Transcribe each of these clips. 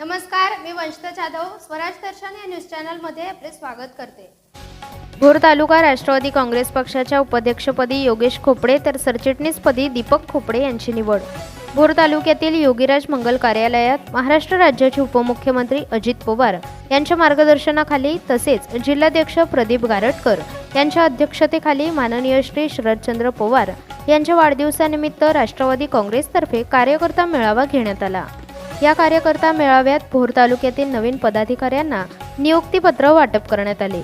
नमस्कार मी वंशता जाधव स्वराज दर्शन या न्यूज चॅनलमध्ये आपले स्वागत करते. भोर तालुका राष्ट्रवादी काँग्रेस पक्षाच्या उपाध्यक्षपदी योगेश खोपडे तर सरचिटणीसपदी दीपक खोपडे यांची निवड. भोर तालुक्यातील योगीराज मंगल कार्यालयात महाराष्ट्र राज्याचे उपमुख्यमंत्री अजित पवार यांच्या मार्गदर्शनाखाली तसेच जिल्हाध्यक्ष प्रदीप गारटकर यांच्या अध्यक्षतेखाली माननीय श्री शरदचंद्र पवार यांच्या वाढदिवसानिमित्त राष्ट्रवादी काँग्रेसतर्फे कार्यकर्ता मेळावा घेण्यात आला. या कार्यकर्ता मेळाव्यात भोर तालुक्यातील नवीन पदाधिकाऱ्यांना नियुक्तीपत्र वाटप करण्यात आले.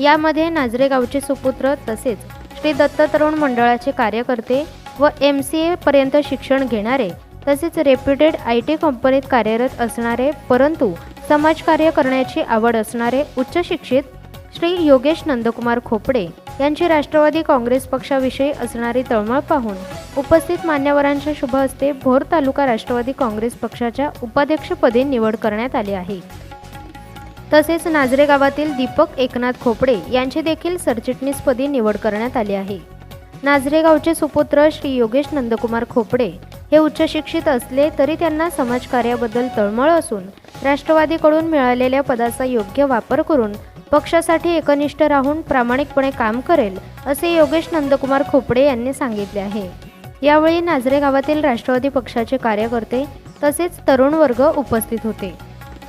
यामध्ये नाझरे गावचे सुपुत्र तसेच श्री दत्त तरुण मंडळाचे कार्यकर्ते व एम सी एपर्यंत शिक्षण घेणारे तसेच रेप्युटेड आय टी कंपनीत कार्यरत असणारे परंतु समाजकार्य करण्याची आवड असणारे उच्च शिक्षित श्री योगेश नंदकुमार खोपडे यांची राष्ट्रवादी काँग्रेस पक्षाविषयी असणारी तळमळ पाहून उपस्थित मान्यवरांच्या शुभ हस्ते भोर तालुका राष्ट्रवादी काँग्रेस पक्षाच्या उपाध्यक्षपदी निवड करण्यात आली आहे. तसेच नाझरे गावातील दीपक एकनाथ खोपडे यांची देखील सरचिटणीसपदी निवड करण्यात आली आहे. नाझरे गावचे सुपुत्र श्री योगेश नंदकुमार खोपडे हे उच्च शिक्षित असले तरी त्यांना समाजकार्याबद्दल तळमळ असून राष्ट्रवादीकडून मिळालेल्या पदाचा योग्य वापर करून पक्षासाठी एकनिष्ठ राहून प्रामाणिकपणे काम करेल असे योगेश नंदकुमार खोपडे यांनी सांगितले आहे. यावेळी नाझरे गावातील राष्ट्रवादी पक्षाचे कार्यकर्ते तसेच तरुण वर्ग उपस्थित होते.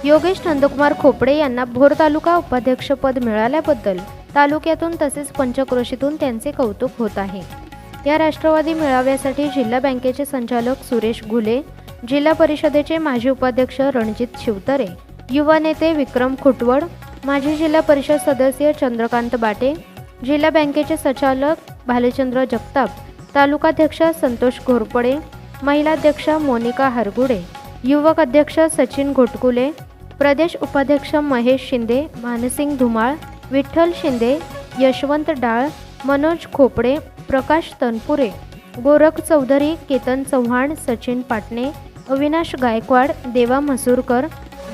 योगेश नंदकुमार खोपडे यांना भोर तालुका उपाध्यक्षपद मिळाल्याबद्दल तालुक्यातून तसेच पंचक्रोशीतून त्यांचे कौतुक होत आहे. या राष्ट्रवादी मेळाव्यासाठी जिल्हा बँकेचे संचालक सुरेश घुले जिल्हा परिषदेचे माजी उपाध्यक्ष रणजित शिवतरे युवा नेते विक्रम खुटवड माजी जिल्हा परिषद सदस्य चंद्रकांत बाटे जिल्हा बँकेचे संचालक भालचंद्र जगताप तालुकाध्यक्ष संतोष घोरपडे महिलाध्यक्ष मोनिका हरगुडे युवक अध्यक्ष सचिन घोटकुले प्रदेश उपाध्यक्ष महेश शिंदे मानसिंग धुमाळ विठ्ठल शिंदे यशवंत डाळ मनोज खोपडे प्रकाश तनपुरे गोरख चौधरी केतन चव्हाण सचिन पाटणे अविनाश गायकवाड देवा म्हसूरकर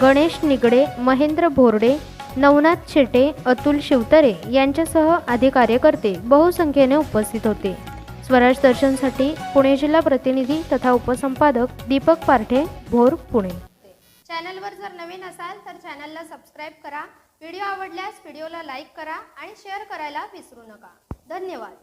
गणेश निगडे महेंद्र भोरडे नवनाथ शेटे अतुल शिवतरे यांच्यासह आदी कार्यकर्ते बहुसंख्येने उपस्थित होते. स्वराज दर्शनसाठी पुणे जिल्हा प्रतिनिधी तथा उपसंपादक दीपक पारठे भोर पुणे. चॅनलवर जर नवीन असाल तर चॅनलला सबस्क्राईब करा. व्हिडिओ आवडल्यास व्हिडिओला लाईक करा आणि शेअर करायला विसरू नका. धन्यवाद.